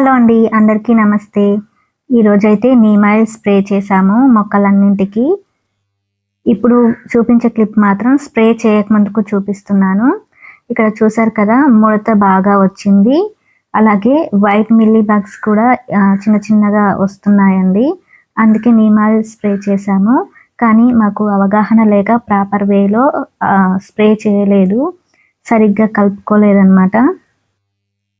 Hello అండి అందరికీ నమస్తే. ఈరోజైతే నీమ్ ఆయిల్ స్ప్రే చేశాము మొక్కలన్నింటికి. ఇప్పుడు చూపించే క్లిప్ మాత్రం స్ప్రే చేయకముందుకు చూపిస్తున్నాను. ఇక్కడ చూసారు కదా ముడత బాగా వచ్చింది. అలాగే వైట్ మిల్లీ బగ్స్ కూడా చిన్న చిన్నగా వస్తున్నాయండి. అందుకే నీమ్ ఆయిల్ స్ప్రే చేశాము. కానీ మాకు అవగాహన లేక ప్రాపర్ వేలో స్ప్రే చేయలేదు. సరిగ్గా కలుపుకోలేదన్నమాట.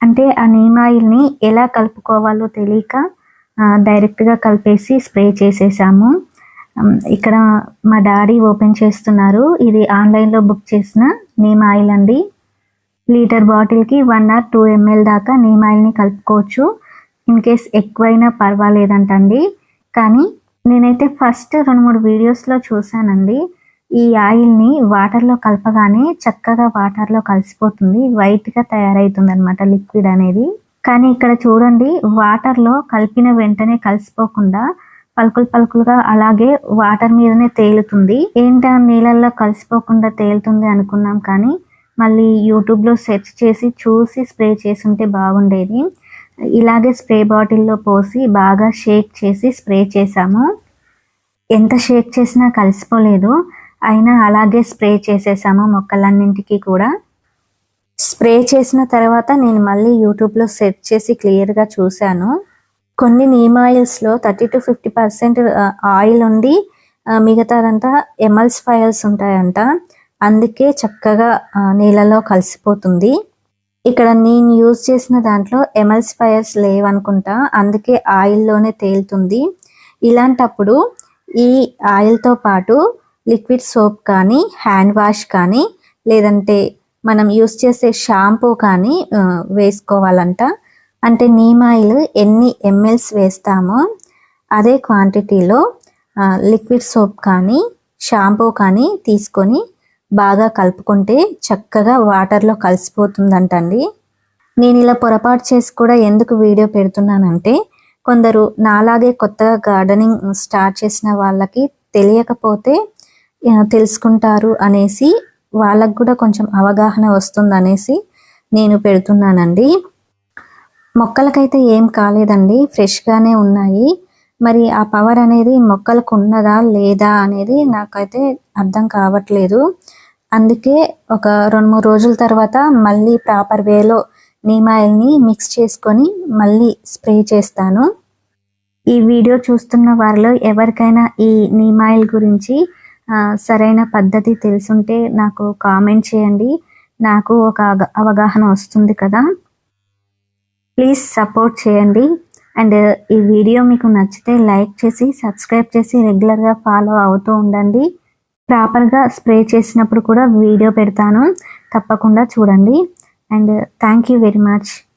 అంటే ఆ నీమ్ ఆయిల్ని ఎలా కలుపుకోవాలో తెలియక డైరెక్ట్గా కలిపేసి స్ప్రే చేసేసాము. ఇక్కడ మా డాడీ ఓపెన్ చేస్తున్నారు. ఇది ఆన్లైన్లో బుక్ చేసిన నీమ్ ఆయిల్ అండి. లీటర్ బాటిల్కి వన్ ఆర్ టూ ఎంఎల్ దాకా నీమ్ ఆయిల్ని కలుపుకోవచ్చు. ఇన్ కేస్ ఎక్కువైనా పర్వాలేదంటండి. కానీ నేనైతే ఫస్ట్ రెండు మూడు వీడియోస్లో చూశానండి. ఈ ఆయిల్ని వాటర్లో కలపగానే చక్కగా వాటర్లో కలిసిపోతుంది. వైట్గా తయారవుతుంది అనమాట లిక్విడ్ అనేది. కానీ ఇక్కడ చూడండి వాటర్లో కలిపిన వెంటనే కలిసిపోకుండా పలుకులు పలుకులుగా అలాగే వాటర్ మీదనే తేలుతుంది. ఏంటా నీళ్ళల్లో కలిసిపోకుండా తేలుతుంది అనుకున్నాం కానీ మళ్ళీ యూట్యూబ్లో సెర్చ్ చేసి చూసి స్ప్రే చేసుంటే బాగుండేది. ఇలాగే స్ప్రే బాటిల్లో పోసి బాగా షేక్ చేసి స్ప్రే చేసాము ఎంత షేక్ చేసినా కలిసిపోలేదు. అయినా అలాగే స్ప్రే చేసేసాము మొక్కలన్నింటికి కూడా. స్ప్రే చేసిన తర్వాత నేను మళ్ళీ యూట్యూబ్లో సెర్చ్ చేసి క్లియర్గా చూశాను. కొన్ని neem ఆయిల్స్లో thirty to fifty percent oil ఉండి మిగతాదంతా ఎమల్స్ ఫైల్స్ ఉంటాయంట. అందుకే చక్కగా నీళ్ళలో కలిసిపోతుంది. ఇక్కడ నేను యూజ్ చేసిన దాంట్లో ఎమల్స్ ఫైర్స్ లేవనుకుంటా. అందుకే ఆయిల్లోనే తేలుతుంది. ఇలాంటప్పుడు ఈ ఆయిల్తో పాటు లిక్విడ్ సోప్ కానీ హ్యాండ్ వాష్ కానీ లేదంటే మనం యూస్ చేసే షాంపూ కానీ వేసుకోవాలంట. అంటే నీమ్ ఆయిల్ ఎన్ని ఎంఎల్స్ వేస్తామో అదే క్వాంటిటీలో లిక్విడ్ సోప్ కానీ షాంపూ కానీ తీసుకొని బాగా కలుపుకుంటే చక్కగా వాటర్లో కలిసిపోతుందంటండి. నేను ఇలా పొరపాటు చేసి కూడా ఎందుకు వీడియో పెడుతున్నానంటే కొందరు నాలాగే కొత్తగా గార్డెనింగ్ స్టార్ట్ చేసిన వాళ్ళకి తెలియకపోతే తెలుసుకుంటారు అనేసి వాళ్ళకు కూడా కొంచెం అవగాహన వస్తుంది అనేసి నేను పెడుతున్నానండి. మొక్కలకైతే ఏం కాలేదండి ఫ్రెష్గానే ఉన్నాయి. మరి ఆ పవర్ అనేది మొక్కలకు ఉన్నదా లేదా అనేది నాకైతే అర్థం కావట్లేదు. అందుకే ఒక రెండు మూడు రోజుల తర్వాత మళ్ళీ ప్రాపర్ వేలో నీమాయిల్ని మిక్స్ చేసుకొని మళ్ళీ స్ప్రే చేస్తాను. ఈ వీడియో చూస్తున్న వారిలో ఎవరికైనా ఈ నీమాయిల్ గురించి సరైన పద్ధతి తెలుసుంటే నాకు కామెంట్ చేయండి. నాకు ఒక అగ- అవగాహన వస్తుంది కదా. ప్లీజ్ సపోర్ట్ చేయండి. అండ్ ఈ వీడియో మీకు నచ్చితే లైక్ చేసి సబ్స్క్రైబ్ చేసి రెగ్యులర్గా ఫాలో అవుతూ ఉండండి. ప్రాపర్గా స్ప్రే చేసినప్పుడు కూడా వీడియో పెడతాను. తప్పకుండా చూడండి. And thank you very much.